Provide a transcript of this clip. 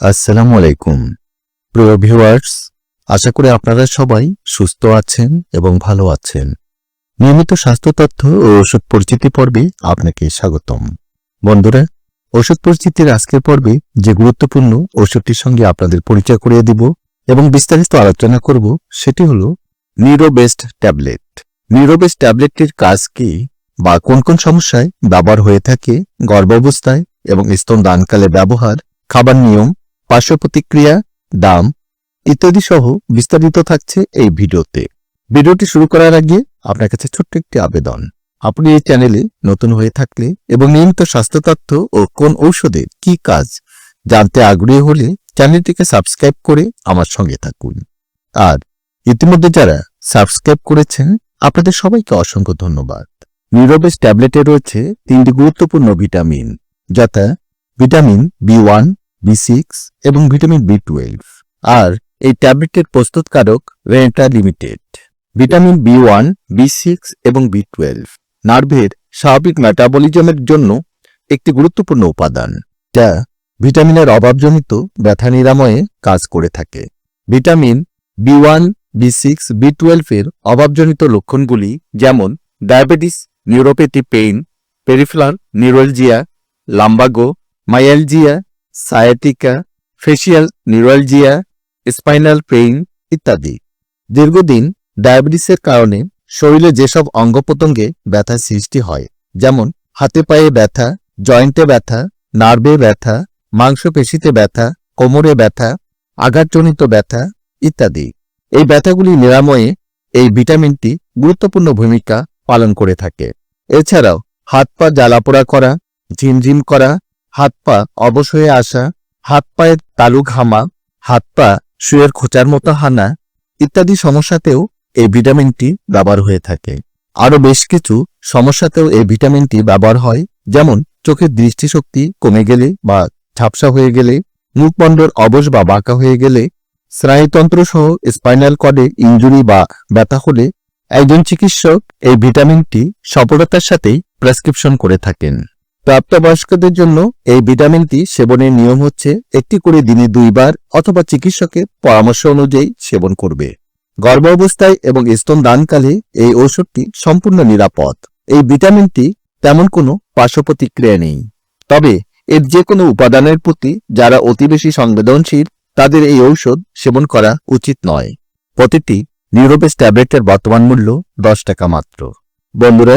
আসসালামু আলাইকুম। প্রিয় ভিউয়ার্স, আশা করি আপনারা সবাই সুস্থ আছেন এবং ভালো আছেন। নিয়মিত স্বাস্থ্য তথ্য ও ওষুধ পরিচিতি পর্বে আপনাকে স্বাগতম। বন্ধুরা, ওষুধ পরিচিতির আজকের পর্বে যে গুরুত্বপূর্ণ ওষুধটির সঙ্গে আপনাদের পরিচয় করিয়ে দিব এবং বিস্তারিত আলোচনা করব সেটি হল নিউরোবেস্ট ট্যাবলেট। নিউরোবেস্ট ট্যাবলেটটির কাজ কি বা কোন কোন সমস্যায় ব্যবহার হয়ে থাকে, গর্ভাবস্থায় এবং স্তন দানকালে ব্যবহার, খাবার নিয়ম পার্শ্ব প্রতিক্রিয়া দাম ইত্যাদি সহ বিস্তারিত থাকছে এই ভিডিওতে। ভিডিওটি শুরু করার আগে আপনার কাছে ছোট্ট একটি আবেদন। আপনি এই চ্যানেলে নতুন হয়ে থাকলে এবং নিয়মিত স্বাস্থ্য তথ্য ও কোন ঔষধের কি কাজ জানতে আগ্রহী হলে চ্যানেলটিকে সাবস্ক্রাইব করে আমার সঙ্গে থাকুন। আর ইতিমধ্যে যারা সাবস্ক্রাইব করেছেন, আপনাদের সবাইকে অসংখ্য ধন্যবাদ। নিউরোবেস ট্যাবলেটে রয়েছে তিনটি গুরুত্বপূর্ণ ভিটামিন, যথা vitamin B one B six এবং ভিটামিন বি টুয়েলভ আর এই ট্যাবলেটের প্রস্তুতকারক Renata limited vitamin B one B six এবং বি টুয়েলভ নার্ভের স্বাভাবিক মেটাবলিজমের জন্য একটি গুরুত্বপূর্ণ উপাদান, যা ভিটামিনের অভাবজনিত ব্যথা নিরাময়ে কাজ করে থাকে। Vitamin B one B six B টুয়েলভের অভাবজনিত লক্ষণগুলি যেমন diabetes neuropathy pain peripheral neuralgia lumbago myalgia sciatica facial neuralgia spinal pain ইত্যাদি। দীর্ঘদিন ডায়াবেটিসের কারণে শরীরে যেসব অঙ্গ প্রত্যঙ্গে ব্যথা সৃষ্টি হয়, যেমন হাতে পায়ে ব্যথা, জয়েন্টে ব্যথা, নার্ভে ব্যথা, মাংসপেশিতে ব্যথা, কোমরে ব্যথা, আঘাতজনিত ব্যথা ইত্যাদি। এই ব্যথাগুলি নিরাময়ে এই ভিটামিনটি গুরুত্বপূর্ণ ভূমিকা পালন করে থাকে। এছাড়াও হাত পা জ্বালাপোড়া করা, ঝিমঝিম করা হাত পা অবশ হয়ে আসা, হাত পায়ের তালু ঘামা, হাত পা শুয়ের খোঁচার মতো হানা ইত্যাদি সমস্যাতেও এই ভিটামিনটি ব্যবহার হয়ে থাকে। আরও বেশ কিছু সমস্যাতেও এই ভিটামিনটি ব্যবহার হয়, যেমন চোখের দৃষ্টিশক্তি কমে গেলে বা ঝাপসা হয়ে গেলে, মুখমণ্ডল অবশ বা বাঁকা হয়ে গেলে স্নায়ুতন্ত্র সহ স্পাইনাল কর্ডে ইঞ্জুরি বা ব্যথা হলে একজন চিকিৎসক এই ভিটামিনটি সফলতার সাথেই প্রেসক্রিপশন করে থাকেন। প্রাপ্তবয়স্কদের জন্য এই ভিটামিনটি সেবনের নিয়ম হচ্ছে একটি করে দিনে দুইবার অথবা চিকিৎসকের পরামর্শ অনুযায়ী সেবন করবে। গর্ভ অবস্থায় এবং স্তন দানকালে এই ঔষধটি সম্পূর্ণ নিরাপদ। এই ভিটামিনটি তেমন কোনো পার্শ্বপ্রতিক্রিয়া নেই। তবে এর যে কোনো উপাদানের প্রতি যারা অতি বেশি সংবেদনশীল, তাদের এই ঔষধ সেবন করা উচিত নয়। প্রতিটি নিউরোবেস ট্যাবলেটের বর্তমান মূল্য দশ টাকা মাত্র। বন্ধুরা